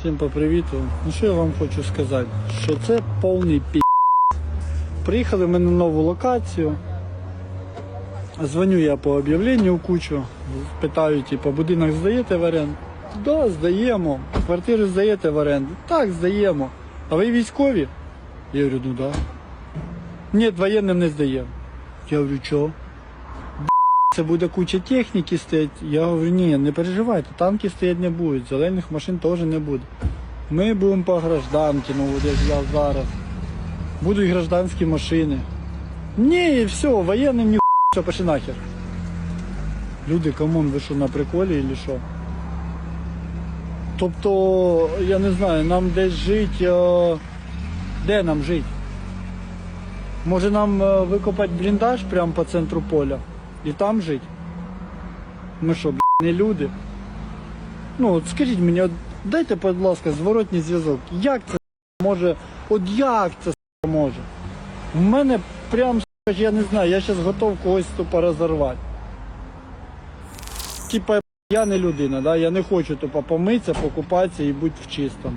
Всім по привіту. Ну що я вам хочу сказати? Що це повний пі. Приїхали ми на нову локацію. Дзвоню я по об'явленню кучу. Питаю, типу, будинок здаєте в оренду? Да, здаємо. Квартиру здаєте в оренду? Так, здаємо. А ви військові? Я говорю, ну да. Ні, воєнним не здаємо. Я говорю, чого? Це буде куча техніки стоять. Я говорю, ні, не переживайте, танки стоять не будуть, зелених машин теж не буде. Ми будемо по гражданці, ну от як я зараз. Будуть гражданські машини. Ні, все, воєнним ні все, пошли нахер. Люди, камон, ви що на приколі чи що? Тобто, я не знаю, нам десь жити. е, Де нам жити? Може нам е, викопати бліндаж прямо по центру поля і там жити? Ми що, б**, не люди? Ну, от скажіть мені, от дайте, будь ласка, зворотній зв'язок. Як це може? От як це може? У мене прям, я не знаю, я зараз готов когось тупо розорвати. Типа, я не людина, да? я не хочу тупо помитися, покупатися і бути в чистому.